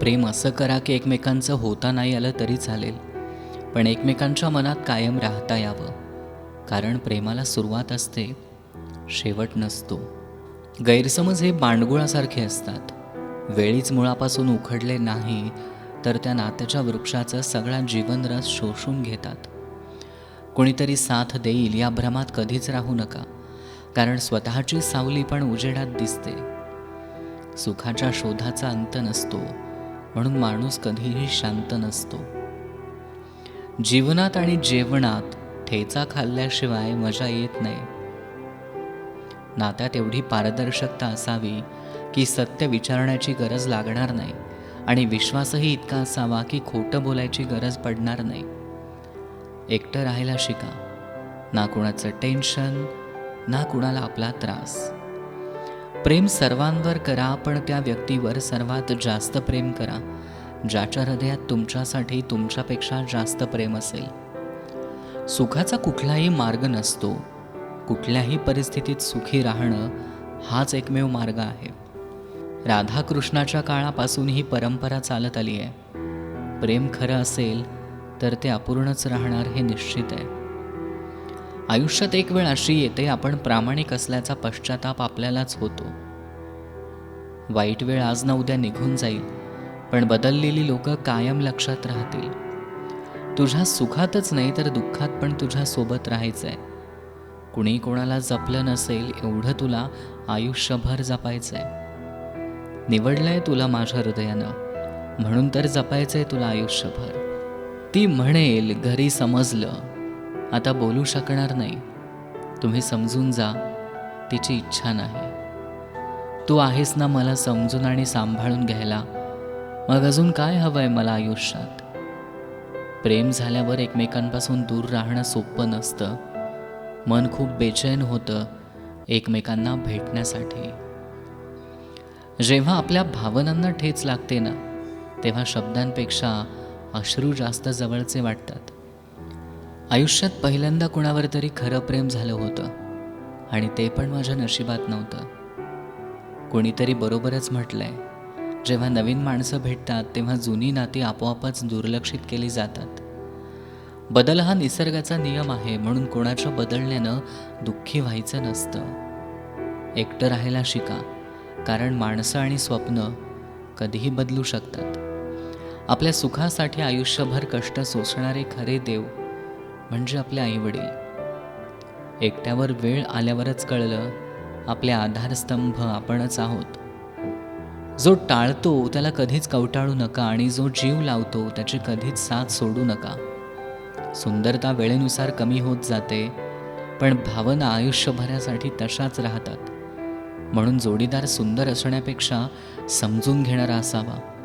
प्रेम असं करा की एकमेकांचं होता नाही आलं तरी चालेल. पण एकमेकांच्या मनात कायम राहता यावं. कारण प्रेमाला सुरुवात असते शेवट नसतो. गैरसमज हे बांडगुळासारखे असतात. वेळीच मुळापासून उखडले नाही तर त्या नात्याच्या वृक्षाचा सगळा जीवनरस शोषून घेतात. कोणीतरी साथ देईल या भ्रमात कधीच राहू नका. कारण स्वतःची सावली पण उजेडात दिसते. सुखाच्या शोधाचा अंत नसतो. म्हणून माणूस कधीही शांत नसतो. जीवनात आणि जेवणात ठेचा खाल्ल्याशिवाय मजा येत नाही. नात्यात एवढी पारदर्शकता असावी की सत्य विचारण्याची गरज लागणार नाही आणि विश्वासही इतका असावा की खोटं बोलायची गरज पडणार नाही. एकटं राहायला शिका. ना कुणाचं टेन्शन ना कुणाला आपला त्रास. प्रेम सर्वांवर करा पण त्या व्यक्तीवर सर्वात जास्त प्रेम करा ज्याच्या हृदयात तुमच्यासाठी तुमच्यापेक्षा जास्त प्रेम असेल. सुखाचा कुठलाही मार्ग नसतो. कुठल्याही परिस्थितीत सुखी राहणं हाच एकमेव मार्ग आहे. राधाकृष्णाच्या काळापासून ही परंपरा चालत आली आहे. प्रेम खरं असेल तर ते अपूर्णच राहणार हे निश्चित आहे. आयुष्यात एक वेळ अशी येते आपण प्रामाणिक असल्याचा पश्चाताप आपल्यालाच होतो. वाईट वेळ आज ना उद्या निघून जाईल पण बदललेली लोक कायम लक्षात राहतील. तुझ्या सुखातच नाही तर दुःखात पण तुझ्या सोबत आहे कुणी कोणाला जपलं नसेल एवढं तुला आयुष्यभर जपायचं आहे निवडलंय तुला माझ्या हृदयानं म्हणून तर जपायचं आहे तुला आयुष्यभर. ती म्हणेल घरी समजलं. आता बोलू शकणार नाही. तुम्ही समजून जा तिची इच्छा नाही. तू आहेस ना मला समजून आणि सांभाळून घ्यायला. मग अजून काय हवंय मला आयुष्यात? प्रेम झाल्यावर एकमेकांपासून दूर राहणं सोपं नसतं. मन खूप बेचैन होतं एकमेकांना भेटण्यासाठी. जेव्हा आपल्या भावनांना ठेच लागते ना तेव्हा शब्दांपेक्षा अश्रू जास्त जवळचे वाटतात. आयुष्यात पहिल्यांदा कुणावर तरी खरं प्रेम झालं होतं. आणि ते पण माझ्या नशिबात नव्हतं. कोणीतरी बरोबरच म्हटलंय जेव्हा नवीन माणसं भेटतात तेव्हा जुनी नाती आपोआपच दुर्लक्षित केली जातात. बदल हा निसर्गाचा नियम आहे म्हणून कोणाच्या बदलण्यानं दुःखी व्हायचं नसतं. एकटं राहायला शिका कारण माणसं आणि स्वप्न कधीही बदलू शकतात. आपल्या सुखासाठी आयुष्यभर कष्ट सोसणारे खरे देव म्हणजे आपले आईवडील. एकट्यावर वेळ आल्यावरच कळलं आपले आधारस्तंभ आपणच आहोत. जो टाळतो त्याला कधीच कवटाळू नका आणि जो जीव लावतो त्याची कधीच साथ सोडू नका. सुंदरता वेळेनुसार कमी होत जाते पण भावना आयुष्यभरासाठी तशाच राहतात. म्हणून जोडीदार सुंदर असण्यापेक्षा समजून घेणारा असावा.